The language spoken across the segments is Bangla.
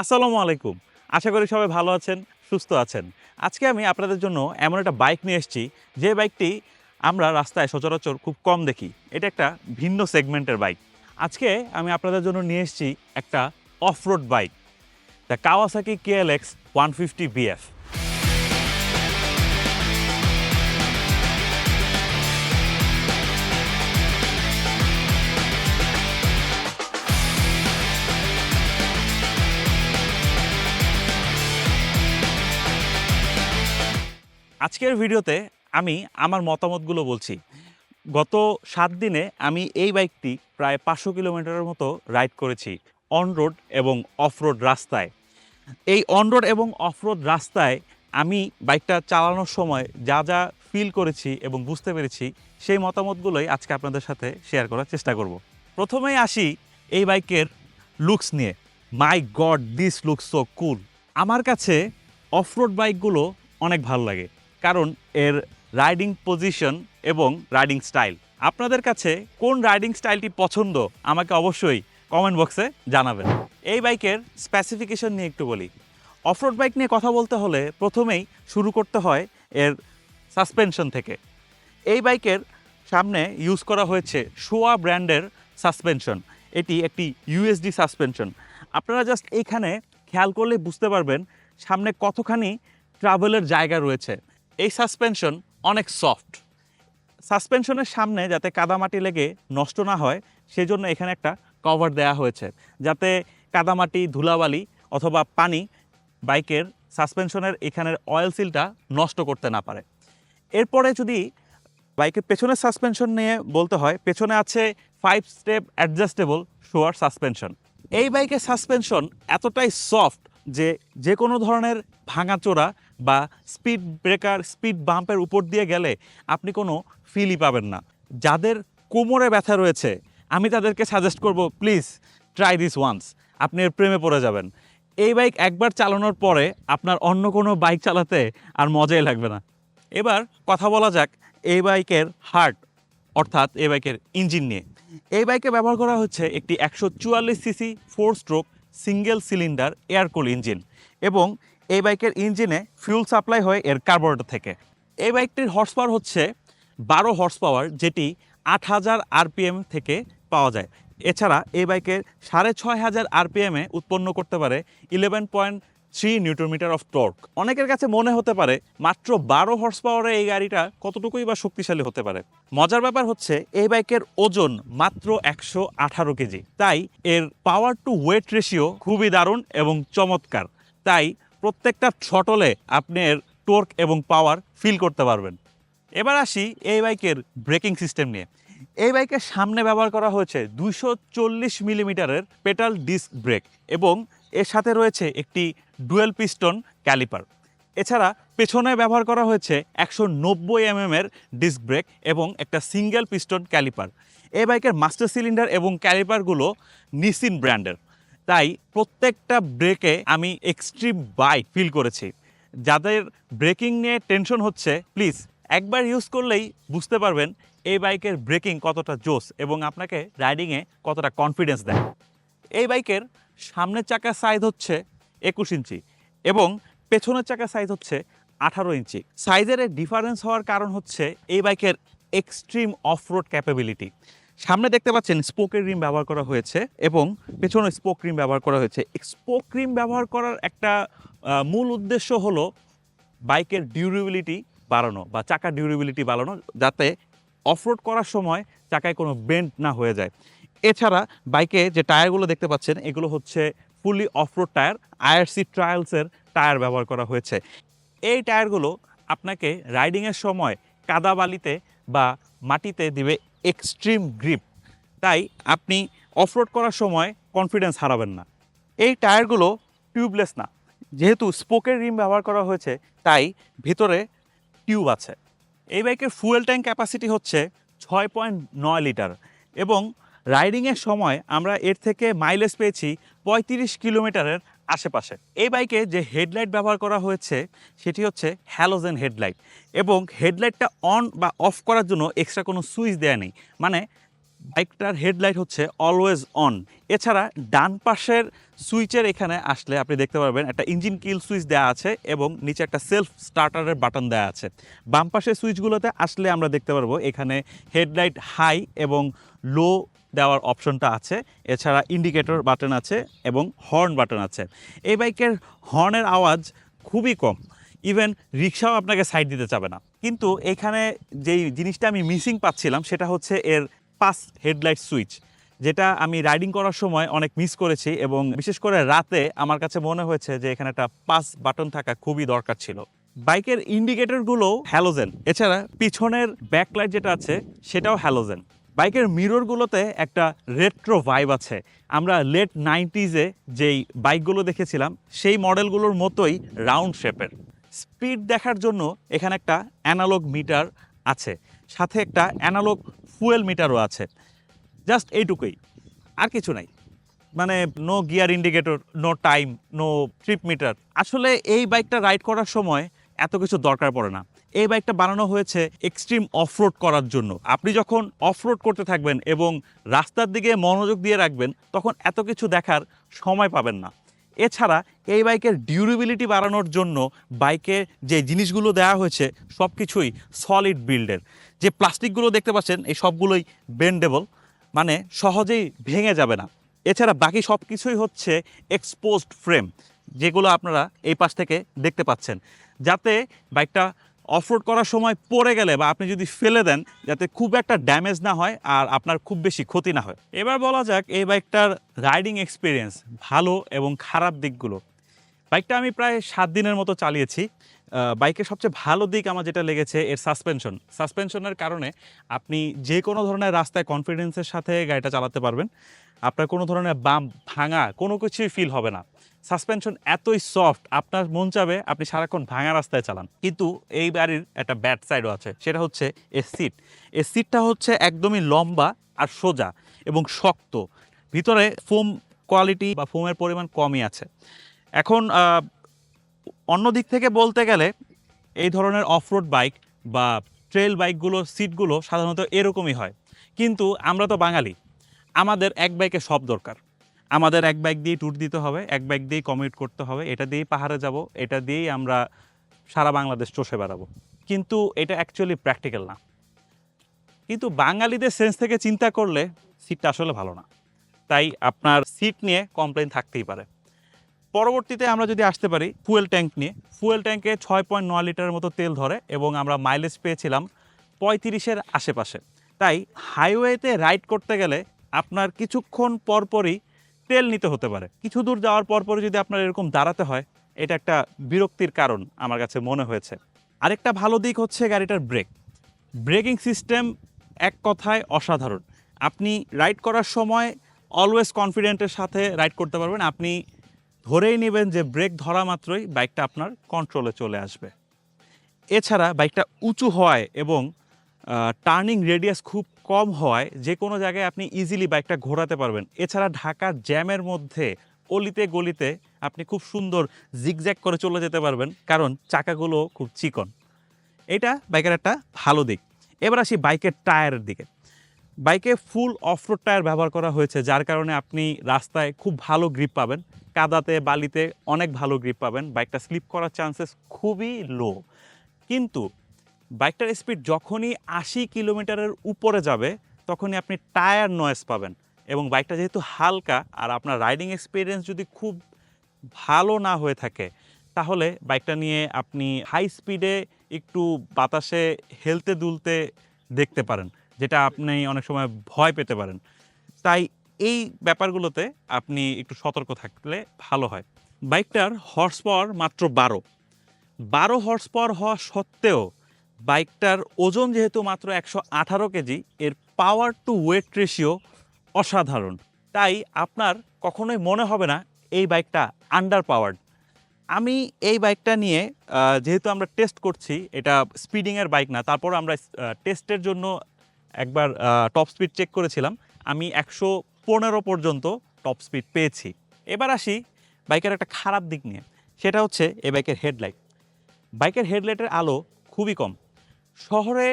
আসসালামু আলাইকুম। আশা করি সবাই ভালো আছেন, সুস্থ আছেন। আজকে আমি আপনাদের জন্য এমন একটা বাইক নিয়ে এসেছি, যে বাইকটি আমরা রাস্তায় সচরাচর খুব কম দেখি। এটা একটা ভিন্ন সেগমেন্টের বাইক। আজকে আমি আপনাদের জন্য নিয়ে এসেছি একটা off road bike, the Kawasaki KLX one fifty BF. আজকের ভিডিওতে আমি আমার মতামতগুলো বলছি। গত সাত দিনে আমি এই বাইকটি প্রায় পাঁচশো কিলোমিটারের মতো রাইড করেছি অন রোড এবং অফ রোড রাস্তায়। এই অন রোড এবং অফ রোড রাস্তায় আমি বাইকটা চালানোর সময় যা যা ফিল করেছি এবং বুঝতে পেরেছি, সেই মতামতগুলোই আজকে আপনাদের সাথে শেয়ার করার চেষ্টা করব। প্রথমেই আসি এই বাইকের লুকস নিয়ে। My god this looks so cool আমার কাছে অফ রোড বাইকগুলো অনেক ভালো লাগে। কারণ এর রাইডিং পজিশন এবং রাইডিং স্টাইল আপনাদের কাছে কোন রাইডিং স্টাইলটি পছন্দ, আমাকে অবশ্যই কমেন্ট বক্সে জানাবেন। এই বাইকের স্পেসিফিকেশন নিয়ে একটু বলি। অফরোড বাইক নিয়ে কথা বলতে হলে প্রথমেই শুরু করতে হয় এর সাসপেনশন থেকে। এই বাইকের সামনে ইউজ করা হয়েছে শোয়া ব্র্যান্ডের সাসপেনশন এটি একটি ইউএসডি সাসপেনশন আপনারা জাস্ট এইখানে খেয়াল করলে বুঝতে পারবেন, সামনে কতখানি ট্রাভেলের জায়গা রয়েছে। এই সাসপেনশন অনেক সফট সাসপেনশনের সামনে যাতে কাদামাটি লেগে নষ্ট না হয়, সেজন্য এখানে একটা কভার দেয়া হয়েছে। যাতে কাদামাটি, ধুলাবালি অথবা পানি বাইকের সাসপেনশনের এখানের অয়েল সিলটা নষ্ট করতে না পারে। এরপরে যদি বাইকের পেছনের সাসপেনশন নিয়ে বলতে হয়, পেছনে আছে ফাইভ স্টেপ অ্যাডজাস্টেবল শোয়ার সাসপেনশন এই বাইকের সাসপেনশন এতটাই সফট যে যে কোনো ধরনের ভাঙাচোরা বা স্পিড ব্রেকার স্পিড বাম্পের উপর দিয়ে গেলে আপনি কোনো ফিলই পাবেন না। যাদের কোমরে ব্যথা রয়েছে, আমি তাদেরকে সাজেস্ট করব প্লিজ ট্রাই দিস ওয়ান্স আপনি এর প্রেমে পড়ে যাবেন। এই বাইক একবার চালানোর পরে আপনার অন্য কোনো বাইক চালাতে আর মজাই লাগবে না। এবার কথা বলা যাক এই বাইকের হার্ট অর্থাৎ এই বাইকের ইঞ্জিন নিয়ে। এই বাইকে ব্যবহার করা হচ্ছে একটি একশো চুয়াল্লিশ cc four stroke single cylinder air cool engine এবং এই বাইকের ইঞ্জিনে ফিউল সাপ্লাই হয় এর কার্বোরেটর থেকে। এই বাইকটির হর্স পাওয়ার হচ্ছে বারো হর্স পাওয়ার যেটি আট হাজার আরপিএম থেকে পাওয়া যায়। এছাড়া এই বাইকের সাড়ে ছয় হাজার আরপিএমে উৎপন্ন করতে পারে eleven point three newton metre of torque অনেকের কাছে মনে হতে পারে মাত্র বারো হর্স পাওয়ারে এই গাড়িটা কতটুকুই বা শক্তিশালী হতে পারে। মজার ব্যাপার হচ্ছে এই বাইকের ওজন মাত্র একশো আঠারো কেজি। তাই এর পাওয়ার টু ওয়েট রেশিও খুবই দারুণ এবং চমৎকার। তাই প্রত্যেকটা ছটলে আপনি এর টোর্ক এবং পাওয়ার ফিল করতে পারবেন। এবার আসি এই বাইকের ব্রেকিং সিস্টেম নিয়ে। এই বাইকের সামনে ব্যবহার করা হয়েছে দুইশো চল্লিশ মিলিমিটারের পেটাল ডিস্ক ব্রেক এবং এর সাথে রয়েছে একটি ডুয়েল পিস্টন ক্যালিপার এছাড়া পেছনে ব্যবহার করা হয়েছে একশো নব্বই এমএম এর ডিস্ক ব্রেক এবং একটা সিঙ্গেল পিস্টন ক্যালিপার এই বাইকের মাস্টার সিলিন্ডার এবং ক্যালিপারগুলো নিসিন ব্র্যান্ডের তাই প্রত্যেকটা ব্রেকে আমি এক্সট্রিম বাইক ফিল করেছি। যাদের ব্রেকিং নিয়ে টেনশন হচ্ছে প্লিজ একবার ইউজ করলেই বুঝতে পারবেন এই বাইকের ব্রেকিং কতটা জোস এবং আপনাকে রাইডিংয়ে কতটা কনফিডেন্স দেয়। এই বাইকের সামনের চাকার সাইজ হচ্ছে একুশ ইঞ্চি এবং পেছনের চাকার সাইজ হচ্ছে আঠারো ইঞ্চি। সাইজের ডিফারেন্স হওয়ার কারণ হচ্ছে এই বাইকের এক্সট্রিম অফ রোড ক্যাপাবিলিটি সামনে দেখতে পাচ্ছেন স্পোকের রিম ব্যবহার করা হয়েছে এবং পেছনে স্পোক রিম ব্যবহার করা হয়েছে। স্পোক রিম ব্যবহার করার একটা মূল উদ্দেশ্য হলো বাইকের ডিউরেবিলিটি বাড়ানো বা চাকার ডিউরেবিলিটি বাড়ানো যাতে অফরোড করার সময় চাকায় কোনো বেন্ড না হয়ে যায়। এছাড়া বাইকে যে টায়ারগুলো দেখতে পাচ্ছেন, এগুলো হচ্ছে fully off road tyre IRC ট্রায়ালসের tyre ব্যবহার করা হয়েছে। এই টায়ারগুলো আপনাকে রাইডিংয়ের সময় কাদা বালিতে বা মাটিতে দিবে এক্সট্রিম গ্রিপ তাই আপনি অফরোড করার সময় কনফিডেন্স হারাবেন না। এই টায়ারগুলো টিউবলেস না। যেহেতু স্পোকের রিম ব্যবহার করা হয়েছে, তাই ভিতরে টিউব আছে। এই বাইকের ফুয়েল ট্যাঙ্ক ক্যাপাসিটি হচ্ছে ছয় পয়েন্ট নয় লিটার এবং রাইডিংয়ের সময় আমরা এর থেকে মাইলেজ পেয়েছি পঁয়ত্রিশ কিলোমিটারের আশেপাশে। এই বাইকে যে হেডলাইট ব্যবহার করা হয়েছে, সেটি হচ্ছে হ্যালোজেন হেডলাইট এবং হেডলাইটটা অন বা অফ করার জন্য এক্সট্রা কোনো সুইচ দেওয়া নেই। মানে বাইকটার হেডলাইট হচ্ছে অলওয়েজ অন। এছাড়া ডান পাশের সুইচের এখানে আসলে আপনি দেখতে পারবেন একটা ইঞ্জিন কিল সুইচ দেওয়া আছে এবং নিচে একটা সেলফ স্টার্টারের বাটন দেওয়া আছে। বাম পাশের সুইচগুলোতে আসলে আমরা দেখতে পারব এখানে হেডলাইট হাই এবং লো দেওয়ার অপশনটা আছে। এছাড়া ইন্ডিকেটর বাটন আছে এবং হর্ন বাটন আছে। এই বাইকের হর্নের আওয়াজ খুবই কম। ইভেন রিক্সাও আপনাকে সাইড দিতে চাবে না। কিন্তু এখানে যেই জিনিসটা আমি মিসিং পাচ্ছিলাম সেটা হচ্ছে এর পাস হেডলাইট সুইচ যেটা আমি রাইডিং করার সময় অনেক মিস করেছি এবং বিশেষ করে রাতে আমার কাছে মনে হয়েছে যে এখানে একটা পাস বাটন থাকা খুবই দরকার ছিল। বাইকের ইন্ডিকেটরগুলো হ্যালোজেন এছাড়া পিছনের ব্যাকলাইট যেটা আছে সেটাও হ্যালোজেন বাইকের মিররগুলোতে একটা রেট্রো ভাইব আছে। আমরা লেট নাইনটিজে যেই বাইকগুলো দেখেছিলাম, সেই মডেলগুলোর মতোই রাউন্ড শেপের স্পিড দেখার জন্য এখানে একটা অ্যানালগ মিটার আছে, সাথে একটা অ্যানালগ ফুয়েল মিটারও আছে। জাস্ট এইটুকুই, আর কিছু নাই। মানে no gear indicator no time no trip meter আসলে এই বাইকটা রাইড করার সময় এত কিছু দরকার পড়ে না। এই বাইকটা বানানো হয়েছে এক্সট্রিম অফরোড করার জন্য। আপনি যখন অফরোড করতে থাকবেন এবং রাস্তার দিকে মনোযোগ দিয়ে রাখবেন, তখন এত কিছু দেখার সময় পাবেন না। এছাড়া এই বাইকের ডিউরেবিলিটি বাড়ানোর জন্য বাইকে যে জিনিসগুলো দেওয়া হয়েছে সব কিছুই সলিড বিল্ডের যে প্লাস্টিকগুলো দেখতে পাচ্ছেন, এই সবগুলোই বেন্ডেবল মানে সহজেই ভেঙে যাবে না। এছাড়া বাকি সব কিছুই হচ্ছে এক্সপোজড ফ্রেম যেগুলো আপনারা এই পাশ থেকে দেখতে পাচ্ছেন। যাতে বাইকটা অফরোড করার সময় পড়ে গেলে বা আপনি যদি ফেলে দেন, যাতে খুব একটা ড্যামেজ না হয় আর আপনার খুব বেশি ক্ষতি না হয়। এবার বলা যাক এই বাইকটার রাইডিং এক্সপিরিয়েন্স ভালো এবং খারাপ দিকগুলো। বাইকটা আমি প্রায় সাত দিনের মতো চালিয়েছি। বাইকের সবচেয়ে ভালো দিক আমার যেটা লেগেছে এর সাসপেনশন সাসপেনশনের কারণে আপনি যে কোনো ধরনের রাস্তায় কনফিডেন্সের সাথে গাড়িটা চালাতে পারবেন। আপনার কোনো ধরনের বাম ভাঙা কোনো কিছুই ফিল হবে না। সাসপেনশন এতই সফট, আপনার মন চাবে আপনি সারাক্ষণ ভাঙা রাস্তায় চালান। কিন্তু এই গাড়ির একটা ব্যাড সাইডও আছে, সেটা হচ্ছে এর সিট। এর সিটটা হচ্ছে একদমই লম্বা আর সোজা এবং শক্ত। ভিতরে ফোম কোয়ালিটি বা ফোমের পরিমাণ কমই আছে। এখন অন্য দিক থেকে বলতে গেলে এই ধরনের অফরোড বাইক বা ট্রেল বাইকগুলো সিটগুলো সাধারণত এরকমই হয়। কিন্তু আমরা তো বাঙালি, আমাদের এক বাইকে সব দরকার। আমাদের এক বাইক দিয়ে ট্যুর দিতে হবে, এক বাইক দিয়েই কমিউট করতে হবে, এটা দিয়েই পাহাড়ে যাব, এটা দিয়েই আমরা সারা বাংলাদেশ চষে বেড়াবো। কিন্তু এটা অ্যাকচুয়ালি প্র্যাকটিক্যাল না। কিন্তু বাঙালিদের সেন্স থেকে চিন্তা করলে সিটটা আসলে ভালো না। তাই আপনার সিট নিয়ে কমপ্লেন থাকতেই পারে। পরবর্তীতে আমরা যদি আসতে পারি ফুয়েল ট্যাঙ্ক নিয়ে ফুয়েল ট্যাঙ্কে ছয় পয়েন্ট নয় লিটারের মতো তেল ধরে এবং আমরা মাইলেজ পেয়েছিলাম পঁয়ত্রিশের আশেপাশে। তাই হাইওয়েতে রাইড করতে গেলে আপনার কিছুক্ষণ পরপরই তেল নিতে হতে পারে। কিছু দূর যাওয়ার পরপরই যদি আপনার এরকম দাঁড়াতে হয়, এটা একটা বিরক্তির কারণ আমার কাছে মনে হয়েছে। আরেকটা ভালো দিক হচ্ছে গাড়িটার ব্রেক। ব্রেকিং সিস্টেম এক কথায় অসাধারণ। আপনি রাইড করার সময় অলওয়েজ কনফিডেন্টের সাথে রাইড করতে পারবেন। আপনি ধরেই নেবেন যে ব্রেক ধরা মাত্রই বাইকটা আপনার কন্ট্রোলে চলে আসবে। এছাড়া বাইকটা উঁচু হওয়ায় এবং টার্নিং রেডিয়াস খুব কম হওয়ায় যে কোনো জায়গায় আপনি ইজিলি বাইকটা ঘোরাতে পারবেন। এছাড়া ঢাকার জ্যামের মধ্যে অলিতে গলিতে আপনি খুব সুন্দর জিগজ্যাগ করে চলে যেতে পারবেন, কারণ চাকাগুলো খুব চিকন। এটা বাইকের একটা ভালো দিক। এবার আসি বাইকের টায়ারের দিকে। বাইকে ফুল অফরোড টায়ার ব্যবহার করা হয়েছে, যার কারণে আপনি রাস্তায় খুব ভালো গ্রিপ পাবেন। কাদাতে, বালিতে অনেক ভালো গ্রিপ পাবেন। বাইকটা স্লিপ করার চান্সেস খুবই লো কিন্তু বাইকটার স্পিড যখনই আশি কিলোমিটারের উপরে যাবে, তখনই আপনি টায়ার নয়েস পাবেন। এবং বাইকটা যেহেতু হালকা, আর আপনার রাইডিং এক্সপিরিয়েন্স যদি খুব ভালো না হয়ে থাকে, তাহলে বাইকটা নিয়ে আপনি হাই স্পিডে একটু বাতাসে হেলতে দুলতে দেখতে পারেন, যেটা আপনি অনেক সময় ভয় পেতে পারেন। তাই এই ব্যাপারগুলোতে আপনি একটু সতর্ক থাকলে ভালো হয়। বাইকটার হর্স পাওয়ার মাত্র বারো। বারো হর্স পাওয়ার হওয়া সত্ত্বেও বাইকটার ওজন যেহেতু মাত্র একশো আঠারো কেজি, এর পাওয়ার টু ওয়েট রেশিও অসাধারণ। তাই আপনার কখনোই মনে হবে না, এই বাইকটা আন্ডার পাওয়ার্ড আমি এই বাইকটা নিয়ে যেহেতু আমরা টেস্ট করছি, এটা স্পিডিংয়ের বাইক না, তারপর আমরা টেস্টের জন্য একবার টপ স্পিড চেক করেছিলাম। আমি একশো পনেরো পর্যন্ত টপ স্পিড পেয়েছি। এবার আসি বাইকের একটা খারাপ দিক নিয়ে। সেটা হচ্ছে এই বাইকের হেডলাইট বাইকের হেডলাইটের আলো খুবই কম। শহরে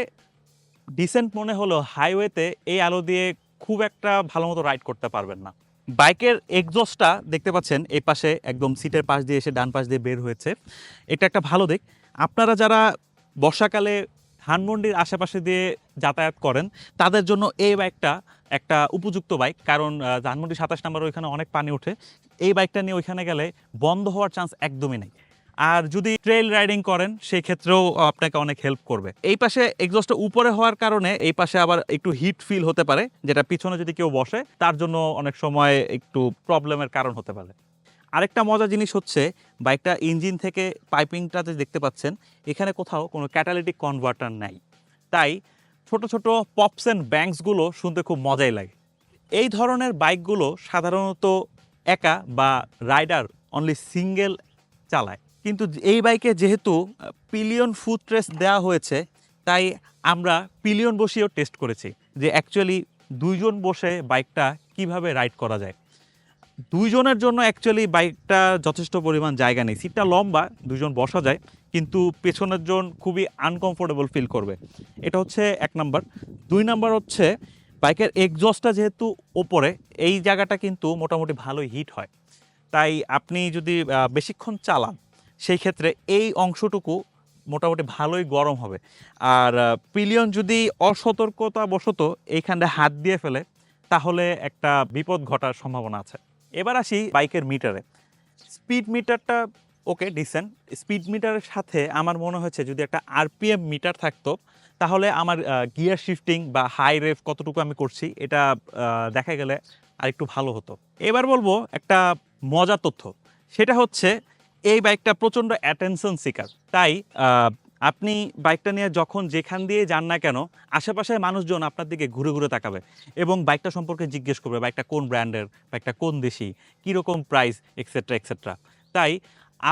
ডিসেন্ট মনে হলো হাইওয়েতে এই আলো দিয়ে খুব একটা ভালো মতো রাইড করতে পারবেন না। বাইকের এক্সস্টটা দেখতে পাচ্ছেন, এই পাশে একদম সিটের পাশ দিয়ে এসে ডান পাশ দিয়ে বের হয়েছে। এটা একটা ভালো দিক। আপনারা যারা বর্ষাকালে ধানমন্ডির আশেপাশে দিয়ে যাতায়াত করেন, তাদের জন্য এই বাইকটা একটা উপযুক্ত বাইক কারণ ধানমন্ডি সাতাশ নাম্বার ওইখানে অনেক পানি ওঠে। এই বাইকটা নিয়ে ওইখানে গেলে বন্ধ হওয়ার চান্স একদমই নেই। আর যদি ট্রেল রাইডিং করেন সেই ক্ষেত্রেও আপনাকে অনেক হেল্প করবে। এই পাশে এক্সস্টটা উপরে হওয়ার কারণে, এই পাশে আবার একটু হিট ফিল হতে পারে, যেটা পিছনে যদি কেউ বসে, তার জন্য অনেক সময় একটু প্রবলেমের কারণ হতে পারে। আরেকটা মজার জিনিস হচ্ছে, বাইকটা ইঞ্জিন থেকে পাইপিংটাতে দেখতে পাচ্ছেন, এখানে কোথাও কোনো ক্যাটালিটিক কনভার্টার নাই। তাই ছোট ছোট পপস অ্যান্ড ব্যাংকসগুলো শুনতে খুব মজাই লাগে। এই ধরনের বাইকগুলো সাধারণত একা বা রাইডার অনলি সিঙ্গেল চালায়। কিন্তু এই বাইকে যেহেতু পিলিয়ন ফুট ট্রেস দেওয়া হয়েছে, তাই আমরা পিলিয়ন বসিয়েও টেস্ট করেছি যে অ্যাকচুয়ালি দুইজন বসে বাইকটা কীভাবে রাইড করা যায়। দুইজনের জন্য অ্যাকচুয়ালি বাইকটা যথেষ্ট পরিমাণ জায়গা নেই। সিটটা লম্বা দুজন বসা যায়, কিন্তু পেছনের জন খুবই আনকমফোর্টেবল ফিল করবে। এটা হচ্ছে এক নাম্বার। দুই নাম্বার হচ্ছে, বাইকের এক্সস্টটা যেহেতু ওপরে, এই জায়গাটা কিন্তু মোটামুটি ভালোই হিট হয়। তাই আপনি যদি বেশিক্ষণ চালান সেই ক্ষেত্রে এই অংশটুকু মোটামুটি ভালোই গরম হবে। আর পিলিয়ন যদি অসতর্কতা বশত এইখানটা হাত দিয়ে ফেলে, তাহলে একটা বিপদ ঘটার সম্ভাবনা আছে। এবার আসি বাইকের মিটারে। স্পিড মিটারটা ওকে ডিসেন্ট স্পিড মিটারের সাথে আমার মনে হচ্ছে যদি একটা আরপিএম মিটার থাকতো, তাহলে আমার গিয়ার শিফটিং বা হাই রেফ কতটুকু আমি করছি, এটা দেখা গেলে আরেকটু ভালো হতো। এবার বলব একটা মজার তথ্য। সেটা হচ্ছে এই বাইকটা প্রচণ্ড অ্যাটেনশন সিকার তাই আপনি বাইকটা নিয়ে যখন যেখান দিয়ে যান না কেন, আশেপাশের মানুষজন আপনার দিকে ঘুরে ঘুরে তাকাবে এবং বাইকটা সম্পর্কে জিজ্ঞেস করবে, বাইকটা কোন ব্র্যান্ডের, বাইকটা কোন দেশি, কীরকম প্রাইস এক্সেট্রা এক্সেট্রা তাই,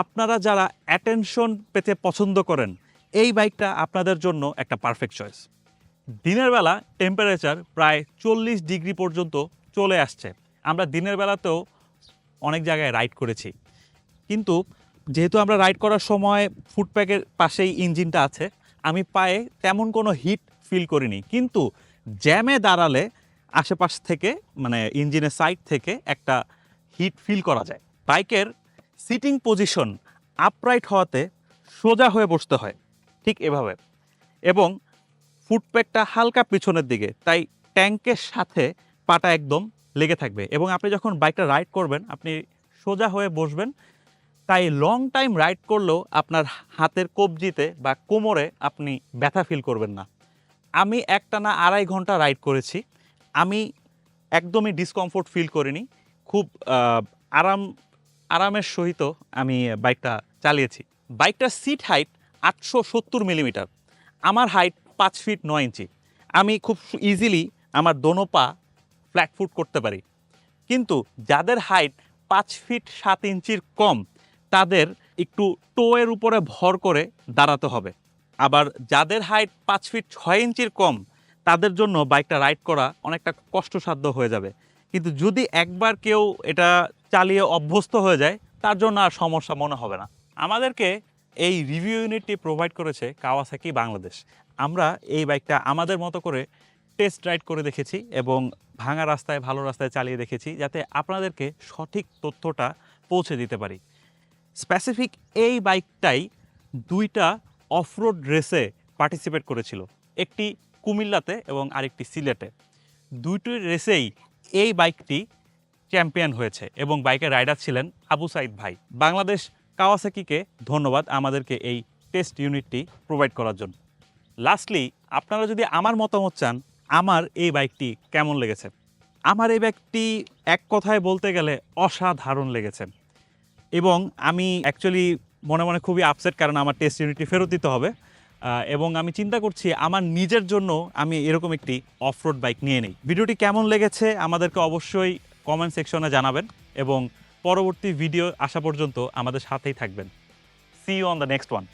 আপনারা যারা অ্যাটেনশন পেতে পছন্দ করেন, এই বাইকটা আপনাদের জন্য একটা পারফেক্ট চয়েস দিনের বেলা টেম্পারেচার প্রায় চল্লিশ ডিগ্রি পর্যন্ত চলে আসছে। আমরা দিনের বেলাতেও অনেক জায়গায় রাইড করেছি। কিন্তু যেহেতু আমরা রাইড করার সময় ফুটপ্যাকের পাশেই ইঞ্জিনটা আছে, আমি পায়ে তেমন কোনো হিট ফিল করিনি। কিন্তু জ্যামে দাঁড়ালে আশেপাশ থেকে মানে ইঞ্জিনের সাইড থেকে একটা হিট ফিল করা যায়। বাইকের সিটিং পজিশন আপরাইট হওয়াতে সোজা হয়ে বসতে হয়, ঠিক এভাবে। এবং ফুটপ্যাকটা হালকা পিছনের দিকে, তাই ট্যাঙ্কের সাথে পাটা একদম লেগে থাকবে। এবং আপনি যখন বাইকটা রাইড করবেন, আপনি সোজা হয়ে বসবেন তাই লং টাইম রাইড করলেও আপনার হাতের কবজিতে বা কোমরে আপনি ব্যথা ফিল করবেন না। আমি একটানা আড়াই ঘণ্টা রাইড করেছি। আমি একদমই ডিসকমফোর্ট ফিল করিনি। খুব আরাম, আরামের সহিত আমি বাইকটা চালিয়েছি। বাইকটার সিট হাইট আটশো সত্তর মিলিমিটার আমার হাইট পাঁচ ফিট নয় ইঞ্চি আমি খুব ইজিলি আমার দোনো পা ফ্ল্যাট ফুট করতে পারি। কিন্তু যাদের হাইট পাঁচ ফিট সাত ইঞ্চির কম তাদের একটু টোয়ের উপরে ভর করে দাঁড়াতে হবে। আবার যাদের হাইট পাঁচ ফিট ছয় ইঞ্চির কম, তাদের জন্য বাইকটা রাইড করা অনেকটা কষ্টসাধ্য হয়ে যাবে। কিন্তু যদি একবার কেউ এটা চালিয়ে অভ্যস্ত হয়ে যায়, তার জন্য আর সমস্যা মনে হবে না। আমাদেরকে এই রিভিউ ইউনিটটি প্রোভাইড করেছে কাওয়াসাকি বাংলাদেশ আমরা এই বাইকটা আমাদের মতো করে টেস্ট রাইড করে দেখেছি এবং ভাঙা রাস্তায়, ভালো রাস্তায় চালিয়ে দেখেছি, যাতে আপনাদেরকে সঠিক তথ্যটা পৌঁছে দিতে পারি। স্পেসিফিক এই বাইকটাই দুইটা অফরোড রেসে পার্টিসিপেট করেছিল। একটি কুমিল্লাতে এবং আরেকটি সিলেটে। দুইটি রেসেই এই বাইকটি চ্যাম্পিয়ন হয়েছে এবং বাইকের রাইডার ছিলেন আবু সাইদ ভাই। বাংলাদেশ কাওয়াসাকিকে ধন্যবাদ আমাদেরকে এই টেস্ট ইউনিটটি প্রোভাইড করার জন্য। লাস্টলি আপনারা যদি আমার মতামত চান, আমার এই বাইকটি কেমন লেগেছে? আমার এই বাইকটি এক কথায় বলতে গেলে অসাধারণ লেগেছে। এবং আমি অ্যাকচুয়ালি মনে মনে খুবই আপসেট কারণ আমার টেস্ট ইউনিটটি ফেরত দিতে হবে। এবং আমি চিন্তা করছি আমার নিজের জন্য আমি এরকম একটি অফ রোড বাইক নিয়ে নিই। ভিডিওটি কেমন লেগেছে আমাদেরকে অবশ্যই কমেন্ট সেকশনে জানাবেন এবং পরবর্তী ভিডিও আসা পর্যন্ত আমাদের সাথেই থাকবেন। See you on the next one